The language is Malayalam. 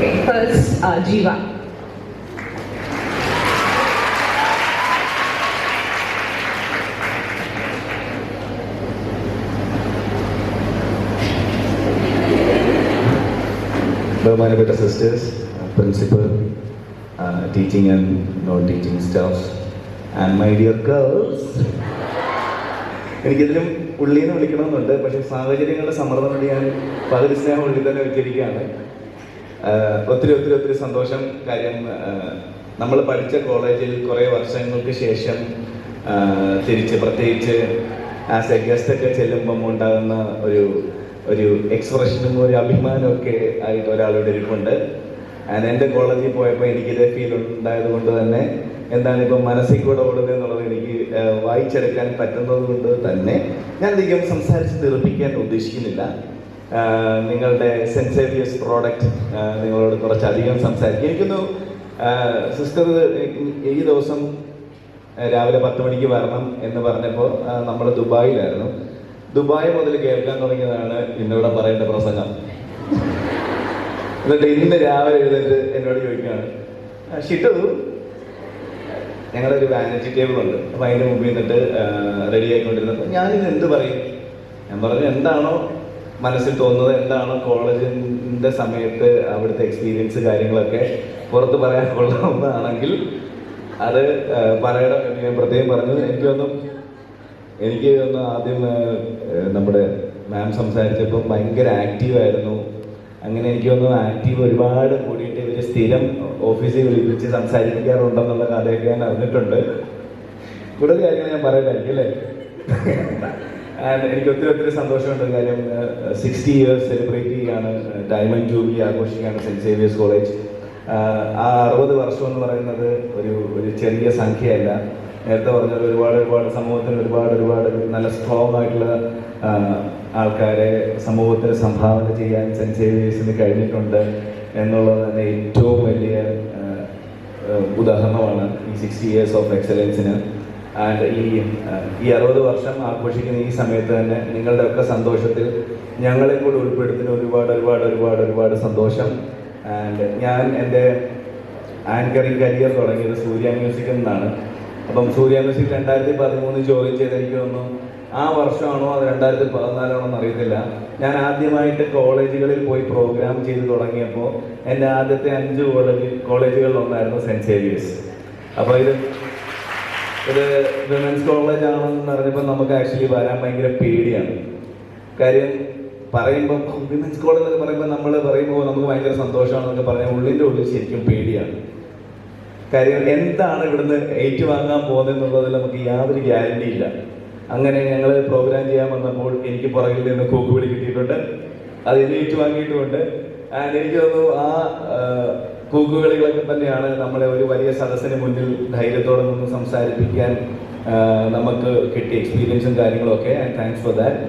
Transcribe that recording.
Okay, first, uh, Jiva. ബഹുമാനപ്പെട്ട sisters principal teaching and non teaching staff and my dear girls എനിക്കിതിലും ഉള്ളിൽ നിന്ന് വിളിക്കണമെന്നുണ്ട് പക്ഷേ സാഹചര്യങ്ങളുടെ സമ്മർദ്ദം കൊണ്ട് ഞാൻ പകുതി സ്നേഹം ഉള്ളിൽ തന്നെ വെച്ചിരിക്കുകയാണ് ഒത്തിരി ഒത്തിരി ഒത്തിരി സന്തോഷം. കാര്യം നമ്മൾ പഠിച്ച കോളേജിൽ കുറേ വർഷങ്ങൾക്ക് ശേഷം തിരിച്ച് പ്രത്യേകിച്ച് ആസ് എ ഗസ്റ്റ് ഒക്കെ ചെല്ലുമ്പം ഉണ്ടാകുന്ന ഒരു ഒരു എക്സ്പ്രഷനും ഒരു അഭിമാനമൊക്കെ ആയിട്ട് ഒരാളുടെ ഇരിപ്പുണ്ട്. എന്റെ കോളേജിൽ പോയപ്പോൾ എനിക്കിതേ ഫീൽ ഉണ്ടായത് കൊണ്ട് തന്നെ എന്താണ് ഇപ്പം മനസ്സിൽ കൂടെ ഓടുന്നത് എന്നുള്ളത് എനിക്ക് വായിച്ചെടുക്കാൻ പറ്റുന്നത് കൊണ്ട് തന്നെ ഞാൻ അധികം സംസാരിച്ച് തീർപ്പിക്കാൻ ഉദ്ദേശിക്കുന്നില്ല. നിങ്ങളുടെ സെൻസേവിയസ് പ്രോഡക്റ്റ് നിങ്ങളോട് കുറച്ചധികം സംസാരിക്കും. എനിക്കൊന്നു സിസ്റ്റർ ഈ ദിവസം രാവിലെ പത്ത് മണിക്ക് വരണം എന്ന് പറഞ്ഞപ്പോൾ നമ്മൾ ദുബായിലായിരുന്നു. ദുബായ് മുതൽ കേൾക്കാൻ തുടങ്ങിയതാണ് ഇന്നിവിടെ പറയേണ്ട പ്രസംഗം. എന്നിട്ട് ഇന്ന് രാവിലെ എഴുതിട്ട് എന്നോട് ചോദിക്കുകയാണ് ഷിട്ടതു ഷിട്ടു ഞങ്ങളുടെ ഒരു വാനിറ്റി ടേബിൾ ഉണ്ട്. അപ്പൊ അതിന്റെ മുമ്പിൽ നിന്നിട്ട് റെഡി ആയിക്കൊണ്ടിരുന്നപ്പോൾ ഞാനിത് എന്ത് പറയും? ഞാൻ പറഞ്ഞു എന്താണോ മനസ്സിൽ തോന്നുന്നത് എന്താണ് കോളേജിന്റെ സമയത്ത് അവിടുത്തെ എക്സ്പീരിയൻസ് കാര്യങ്ങളൊക്കെ? പുറത്ത് പറയാൻ കൊള്ളാവുന്നതാണെങ്കിൽ അത് പറയണം എന്ന് ഞാൻ പ്രത്യേകം പറഞ്ഞു. എനിക്ക് തോന്നും എനിക്ക് ഒന്ന് ആദ്യം നമ്മുടെ മാം സംസാരിച്ചപ്പോൾ ഭയങ്കര ആക്റ്റീവായിരുന്നു അങ്ങനെ എനിക്ക് തോന്നുന്നു ആക്റ്റീവ് ഒരുപാട് കൂടിയിട്ട് ഇവർ സ്ഥിരം ഓഫീസിൽ വിളിപ്പിച്ച് സംസാരിക്കാറുണ്ടെന്നുള്ള കഥയൊക്കെ ഞാൻ അറിഞ്ഞിട്ടുണ്ട്. കൂടുതൽ കാര്യങ്ങൾ ഞാൻ പറയുന്നതായിരിക്കും അല്ലേ? ആൻഡ് എനിക്ക് ഒത്തിരി ഒത്തിരി സന്തോഷമുണ്ട് കാര്യം. സിക്സ്റ്റി ഇയേഴ്സ് സെലിബ്രേറ്റ് ചെയ്യുകയാണ് ഡയമണ്ട് ജൂബിലി ആഘോഷിക്കുകയാണ് സെന്റ് സേവിയേഴ്സ് കോളേജ്. ആ അറുപത് വർഷം എന്ന് പറയുന്നത് ഒരു ഒരു ചെറിയ സംഖ്യയല്ല. നേരത്തെ പറഞ്ഞത് ഒരുപാട് ഒരുപാട് സമൂഹത്തിന് ഒരുപാട് ഒരുപാട് നല്ല സ്ട്രോങ് ആയിട്ടുള്ള ആൾക്കാരെ സമൂഹത്തിന് സംഭാവന ചെയ്യാൻ സെന്റ് സേവിയേഴ്സിന് കഴിഞ്ഞിട്ടുണ്ട് എന്നുള്ളത് തന്നെ ഏറ്റവും വലിയ ഉദാഹരണമാണ് ഈ സിക്സ്റ്റി ഇയേഴ്സ് ഓഫ് എക്സലൻസിന് ആൻഡ് ഈ ഈ അറുപത് വർഷം ആഘോഷിക്കുന്ന ഈ സമയത്ത് തന്നെ നിങ്ങളുടെ ഒക്കെ സന്തോഷത്തിൽ ഞങ്ങളെ കൂടി ഉൾപ്പെടുത്തുന്ന ഒരുപാട് ഒരുപാട് ഒരുപാട് ഒരുപാട് സന്തോഷം. ആൻഡ് ഞാൻ എന്റെ ആങ്കറിങ് കരിയർ തുടങ്ങിയത് സൂര്യ മ്യൂസിക്കിൽ നിന്നാണ്. അപ്പം സൂര്യ മ്യൂസിക് രണ്ടായിരത്തി പതിമൂന്ന് ജോയിൻ ചെയ്ത് എനിക്ക് തോന്നുന്നു ആ വർഷമാണോ അത് രണ്ടായിരത്തി പതിനാലാണോ എന്ന് അറിയത്തില്ല ഞാൻ ആദ്യമായിട്ട് കോളേജുകളിൽ പോയി പ്രോഗ്രാം ചെയ്ത് തുടങ്ങിയപ്പോൾ എന്റെ ആദ്യത്തെ അഞ്ച് കോളേജ് കോളേജുകളിലൊന്നായിരുന്നു സെന്റ് സേവിയേഴ്സ്. അപ്പോൾ ഇത് ഇത് വിമൻസ് കോളേജ് ആണെന്ന് പറഞ്ഞപ്പോൾ നമുക്ക് ആക്ച്വലി വരാൻ ഭയങ്കര പേടിയാണ്. കാര്യം പറയുമ്പോൾ വിമൻസ് കോളേജ് എന്നൊക്കെ പറയുമ്പോൾ നമ്മൾ പറയുമ്പോൾ നമുക്ക് ഭയങ്കര സന്തോഷമാണെന്നൊക്കെ പറഞ്ഞാൽ ഉള്ളിന്റെ ഉള്ളിൽ ശരിക്കും പേടിയാണ്. കാര്യം എന്താണ് ഇവിടുന്ന് ഏറ്റുവാങ്ങാൻ പോകുന്നത് എന്നുള്ളതിൽ നമുക്ക് യാതൊരു ഗ്യാരണ്ടി ഇല്ല. അങ്ങനെ ഞങ്ങൾ പ്രോഗ്രാം ചെയ്യാൻ വന്നപ്പോൾ എനിക്ക് പുറകിൽ നിന്ന് കൂക്കുവിളി കിട്ടിയിട്ടുണ്ട്. അത് എന്നെ ഏറ്റുവാങ്ങിയിട്ടുമുണ്ട്. ആൻഡ് എനിക്ക് തോന്നുന്നു ആ ആ, കൂക്കുവിളികളൊക്കെ തന്നെയാണ് നമ്മളെ ഒരു വലിയ സദസ്സിന് മുന്നിൽ ധൈര്യത്തോടെ നിന്ന് സംസാരിപ്പിക്കാൻ നമുക്ക് കിട്ടിയ എക്സ്പീരിയൻസും കാര്യങ്ങളൊക്കെ. And thanks for that